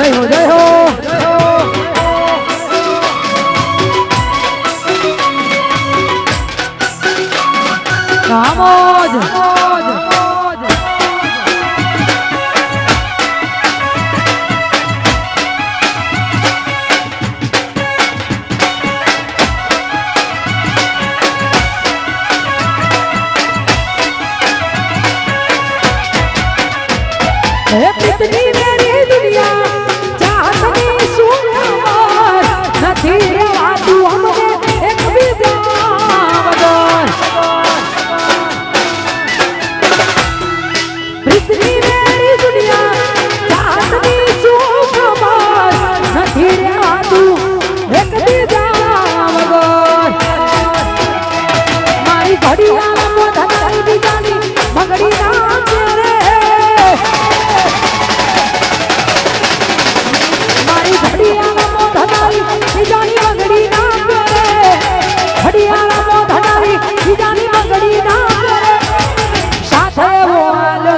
જય હો જય હો. કામોજ હે